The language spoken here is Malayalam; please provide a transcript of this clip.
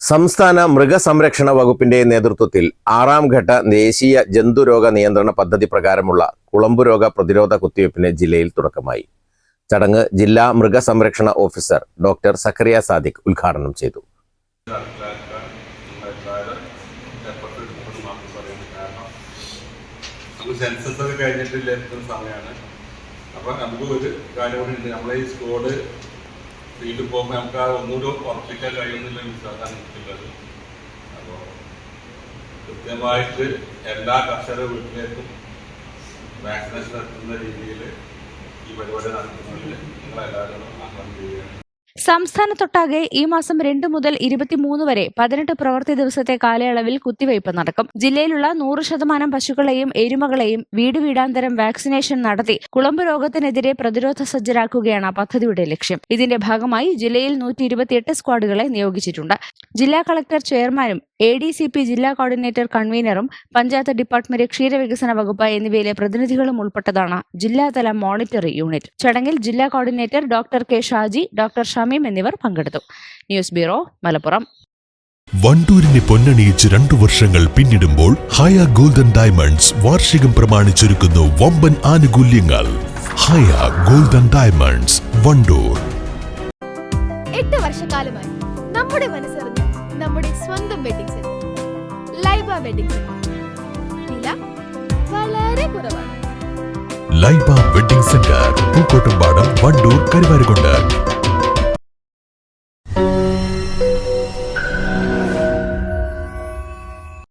സംസ്ഥാന മൃഗസംരക്ഷണ വകുപ്പിന്റെ നേതൃത്വത്തിൽ ആറാം ഘട്ട ദേശീയ ജന്തുരോഗ നിയന്ത്രണ പദ്ധതി പ്രകാരമുള്ള കുളമ്പുരോഗ പ്രതിരോധ കുത്തിവയ്പ്പിന് ജില്ലയിൽ തുടക്കമായി. ചടങ്ങ് ജില്ലാ മൃഗസംരക്ഷണ ഓഫീസർ ഡോക്ടർ സക്കറിയ സാദിഖ് ഉദ്ഘാടനം ചെയ്തു. സെൻസസ് കഴിഞ്ഞിട്ടില്ല സമയമാണ്. അപ്പോൾ നമുക്ക് ഒരു കാര്യം കൂടി നമ്മളെ ഈ സ്കോഡ് ഫീൽഡിൽ പോകുമ്പോൾ നമുക്ക് ആ ഒന്നുകൂടി ഉറപ്പിക്കാൻ കഴിയുന്നില്ല വിശ്വാസമാണ് അപ്പോൾ കൃത്യമായിട്ട് എല്ലാ കർഷക വീട്ടിലേക്കും വാക്സിനേഷൻ എത്തുന്ന രീതിയിൽ ഈ പരിപാടി നടത്തുന്നതിൽ നിങ്ങളെല്ലാവരും ആഹ്വാനം ചെയ്യുകയാണ് സംസ്ഥാനത്തൊട്ടാകെ ഈ മാസം രണ്ട് മുതൽ ഇരുപത്തിമൂന്ന് വരെ പതിനെട്ട് പ്രവൃത്തി ദിവസത്തെ കാലയളവിൽ കുത്തിവയ്പ് നടക്കും. ജില്ലയിലുള്ള നൂറ് ശതമാനം പശുക്കളെയും എരുമകളെയും വീട് വീടാന്തരം വാക്സിനേഷൻ നടത്തി കുളമ്പ് രോഗത്തിനെതിരെ പ്രതിരോധ സജ്ജരാക്കുകയാണ് പദ്ധതിയുടെ ലക്ഷ്യം. ഇതിന്റെ ഭാഗമായി ജില്ലയിൽ നൂറ്റി ഇരുപത്തിയെട്ട് സ്ക്വാഡുകളെ നിയോഗിച്ചിട്ടുണ്ട്. ജില്ലാ കളക്ടർ ചെയർമാനും എ ഡി സി പി ജില്ലാ കോർഡിനേറ്റർ കൺവീനറും പഞ്ചായത്ത് ഡിപ്പാർട്ട്മെന്റ് ക്ഷീരവികസന വകുപ്പ് എന്നിവയിലെ പ്രതിനിധികളും ഉൾപ്പെട്ടതാണ് ജില്ലാതല മോണിറ്ററി യൂണിറ്റ്. ചടങ്ങിൽ ജില്ലാ coordinator doctor K Shaji doctor Shameem എന്നിവർ പങ്കെടുത്തു. News bureau Malappuram. വണ്ടൂരിനെ പൊന്നണിയിച്ച് രണ്ടു വർഷങ്ങൾ പിന്നിടുമ്പോൾ ഹയ ഗോൾഡൻ ഡയമണ്ട്സ് വാർഷികം പ്രമാണിച്ചൊരുക്കുന്നു വമ്പൻ ആനുകൂല്യങ്ങൾ. Haya golden diamonds Wandoor. എട്ട് വർഷക്കാലമായി നമ്മുടെ മനസ്സറിഞ്ഞ നമ്മുടെ സ്വന്തം wedding centre Laiba wedding centre വില വളരെ കുറവാണ്. Laiba wedding centre Pookkottumpadam Wandoor Karuvarakundu.